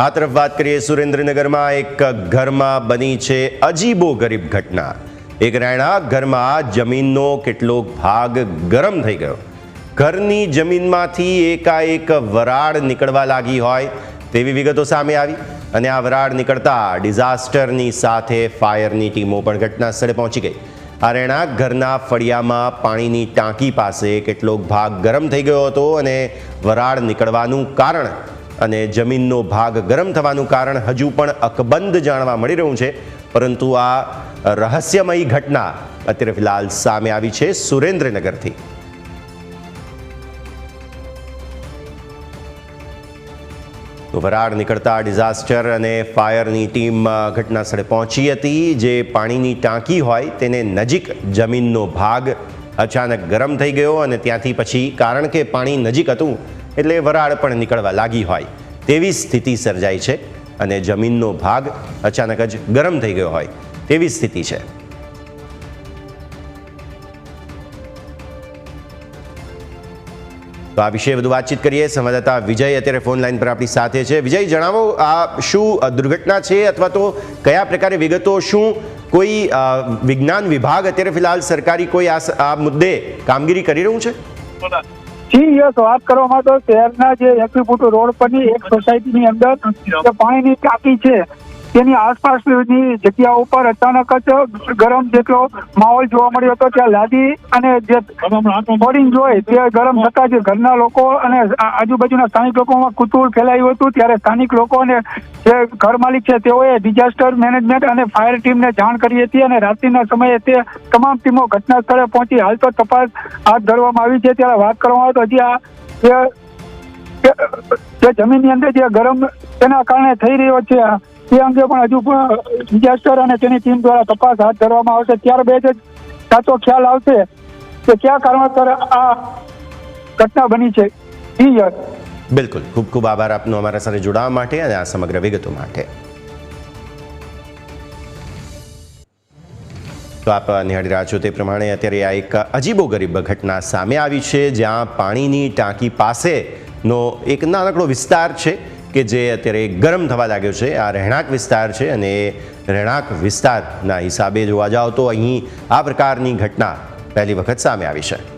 આ તરફ વાત કરીએ સુરેન્દ્રનગરમાં એક ઘરમાં બની છે અજીબો ગરીબ ઘટના. એક રહેણા ઘરમાં જમીનનો કેટલોક ભાગ ગરમ થઈ ગયો. ઘરની જમીનમાંથી એકાએક વરાળ નીકળવા લાગી હોય તેવી વિગતો સામે આવી અને આ વરાળ નીકળતા ડિઝાસ્ટરની સાથે ફાયરની ટીમો પણ ઘટના સ્થળે પહોંચી ગઈ. આ રહેણાંક ઘરના ફળિયામાં પાણીની ટાંકી પાસે કેટલોક ભાગ ગરમ થઈ ગયો હતો અને વરાળ નીકળવાનું કારણ અને જમીનનો ભાગ ગરમ થવાનું કારણ હજુ પણ અકબંધ જાણવા મળી રહ્યું છે. પરંતુ આ રહસ્યમયી ઘટના અત્યારે ફિલહાલ સામે આવી છે સુરેન્દ્રનગરથી. વરાળ નીકળતા ડિઝાસ્ટર અને ફાયરની ટીમ ઘટના સ્થળે પહોંચી હતી. જે પાણીની ટાંકી હોય તેને નજીક જમીનનો ભાગ અચાનક ગરમ થઈ ગયો અને ત્યાંથી પછી કારણ કે પાણી નજીક હતું એટલે વરાળ પણ નીકળવા લાગી હોય. તેવી સ્થિતિ સર્જાઈ છે અને જમીનનો ભાગ અચાનક જ ગરમ થઈ ગયો હોય તેવી સ્થિતિ છે. તો આ વિશે વધુ વાતચીત કરીએ. સંવાદદાતા વિજય અત્યારે ફોન લાઈન પર આપણી સાથે છે. વિજય, જણાવો આ શું દુર્ઘટના છે અથવા તો કયા પ્રકારે વિગતો શું? કોઈ વિજ્ઞાન વિભાગ અત્યારે ફિલહાલ સરકારી કોઈ આ મુદ્દે કામગીરી કરી રહ્યું છે? જી યસ વાત કરવામાં તો શહેરના જે એકવી ફૂટ રોડ પરની એક સોસાયટીની અંદર પાણીની ટાંકી છે તેની આસપાસની જગ્યા ઉપર અચાનક જ ગરમ જેટલો માહોલ જોવા મળ્યો હતો, ત્યાં લાદી અને જે બોરિંગ જોઈ તે ગરમ થતા જ ઘરના લોકો અને આજુબાજુના સ્થાનિક લોકોમાં કુતૂહલ ફેલાયું હતું. ત્યારે સ્થાનિક લોકો અને જે ઘર માલિક છે, તેઓએ ડિઝાસ્ટર મેનેજમેન્ટ અને ફાયર ટીમને જાણ કરી હતી અને રાત્રિના સમયે તે તમામ ટીમો ઘટના સ્થળે પહોંચી હાલ તો તપાસ હાથ ધરવામાં આવી છે. ત્યારે વાત કરવામાં આવે તો હજી આ જે જમીનની અંદર જે ગરમ તેના કારણે થઈ રહ્યો છે. તે અંગે પણ હજુ પણ ડિઝાસ્ટર અને તેની ટીમ દ્વારા તપાસ હાથ ધરવામાં આવશે. ત્યારબાદ જ સાચો ખ્યાલ આવશે કે કયા કારણોસર આ ઘટના બની છે. બિલકુલ. ખૂબ ખૂબ આભાર આપનો અમારા સાથે જોડાવા માટે અને આ સમગ્ર વિગતો માટે. તો આપ નિહાળી રહ્યા છો તે પ્રમાણે અત્યારે આ એક અજીબો ગરીબ ઘટના સામે આવી છે, જ્યાં પાણીની ટાંકી પાસેનો એક નાનકડો વિસ્તાર છે. કે જે અત્યારે ગરમ થવા લાગ્યો છે. આ રહેણાંક વિસ્તાર છે અને રહેણાંક વિસ્તારના હિસાબે જોવા જાઓ તો અહીં આ પ્રકારની ઘટના પહેલી વખત સામે આવી છે.